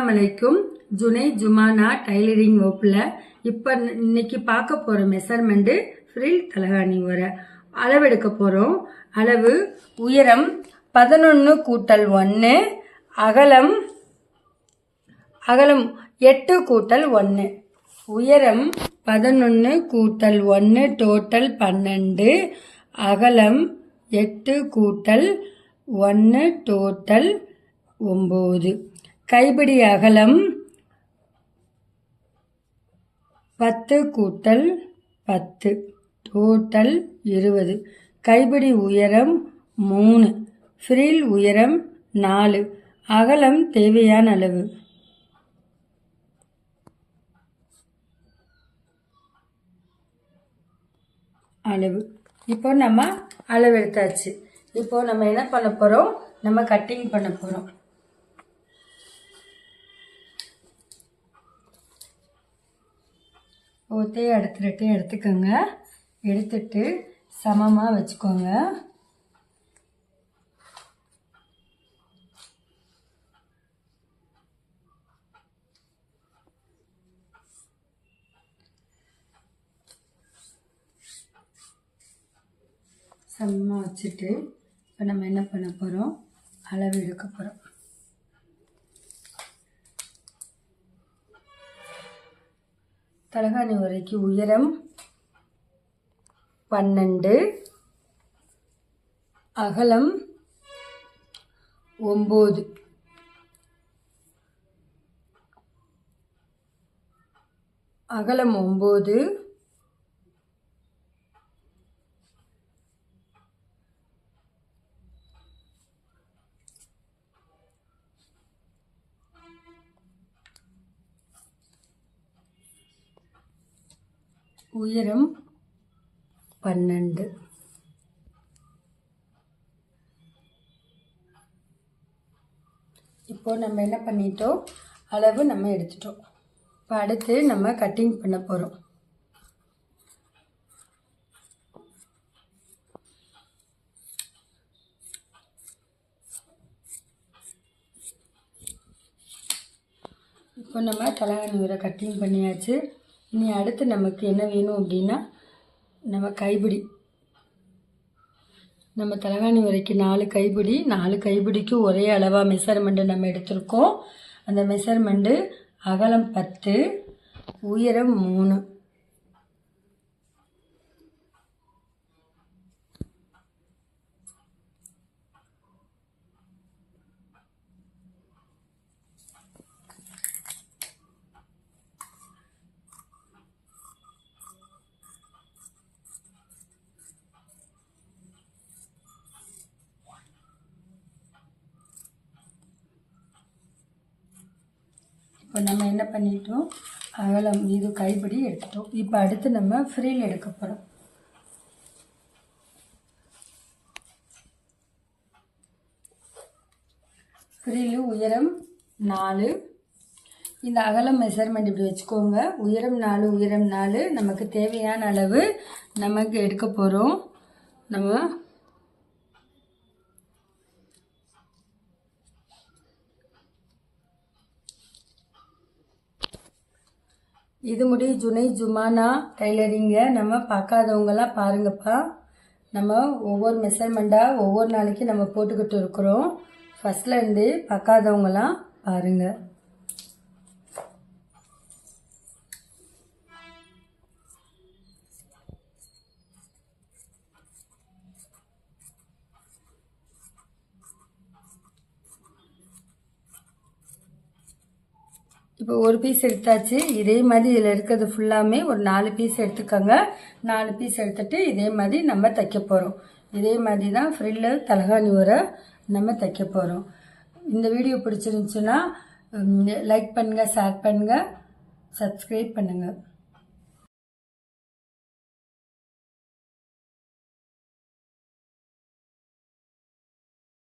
அஸ்ஸலாமு ஜுனை ஜுமானா டைலரிங் வகுப்பில் இப்போ இன்னைக்கு பார்க்க போகிற மெஷர்மெண்ட்டு ஃப்ரில் தலகாணி வர அளவெடுக்க போகிறோம் அளவு உயரம் பதினொன்று கூட்டல் ஒன்று அகலம் அகலம் எட்டு கூட்டல் ஒன்று உயரம் பதினொன்று கூட்டல் ஒன்று டோட்டல் பன்னெண்டு அகலம் எட்டு கூட்டல் ஒன்று டோட்டல் ஒம்பது. கைப்பிடி அகலம் பத்து கூட்டல் பத்து. டோட்டல் இருபது. கைபிடி உயரம் மூணு. ஃப்ரீல் உயரம் நாலு. அகலம் தேவையான அளவு. அளவு. இப்போ நம்ம அளவு எடுத்தாச்சு இப்போ நம்ம என்ன பண்ண போகிறோம் நம்ம கட்டிங் பண்ண போகிறோம் ஒவ்வொருத்தையும் எடுத்து ரெட்டையும் எடுத்துக்கோங்க. எடுத்துட்டு சமமாக வச்சுக்கோங்க. சமமாக வச்சுட்டு இப்போ நம்ம என்ன பண்ண போகிறோம் அளவு எடுக்க போகிறோம் தலகாணி உரைக்கு உயரம் பன்னெண்டு அகலம் ஒம்பது. அகலம் ஒம்பது உயரம் பன்னெண்டு. இப்போ நம்ம என்ன பண்ணிட்டோம்? அளவு நம்ம எடுத்துட்டோம். இப்போ அடுத்து நம்ம கட்டிங் பண்ண போகிறோம் இப்போ நம்ம தலகாணி உரை கட்டிங் பண்ணியாச்சு. இனி அடுத்து நமக்கு என்ன வேணும் அப்படின்னா நம்ம கைப்பிடி. நம்ம தலகாணி வரைக்கும் நாலு கைப்பிடி நாலு கைப்பிடிக்கு ஒரே அளவாக மெஷர்மெண்ட்டு நம்ம எடுத்திருக்கோம். அந்த மெஷர்மெண்ட்டு அகலம் பத்து உயரம் மூணு. இப்போ நம்ம என்ன பண்ணிட்டோம்? அகலம் இது கைப்பிடி எடுத்துட்டோம். இப்போ அடுத்து நம்ம ஃப்ரீல் எடுக்க போகிறோம் ஃப்ரீலு உயரம் நாலு. இந்த அகலம் மெஷர்மெண்ட் இப்படி வச்சுக்கோங்க. உயரம் நாலு உயரம் நாலு. நமக்கு தேவையான அளவு நமக்கு எடுக்க போகிறோம் நம்ம இது முடி ஜுனை ஜுமானா டைலரிங்கை. நம்ம பார்க்காதவங்களாம் பாருங்கப்பா. நம்ம ஒவ்வொரு மெஷர்மெண்ட்டாக ஒவ்வொரு நாளைக்கு நம்ம போட்டுக்கிட்டு இருக்கிறோம். ஃபஸ்ட்லேருந்து பார்க்காதவங்களாம் பாருங்கள் இப்போ ஒரு பீஸ் எடுத்தாச்சு. இதே மாதிரி இதில் இருக்கிறது ஃபுல்லாமே ஒரு நாலு பீஸ் எடுத்துக்கோங்க. நாலு பீஸ் எடுத்துட்டு இதே மாதிரி நம்ம தைக்க போகிறோம் இதே மாதிரி தான் ஃப்ரில்லு தலகாணி உரை நம்ம தைக்க போகிறோம் இந்த வீடியோ பிடிச்சிருந்துச்சுன்னா லைக் பண்ணுங்கள் ஷேர் பண்ணுங்கள் சப்ஸ்கிரைப் பண்ணுங்கள்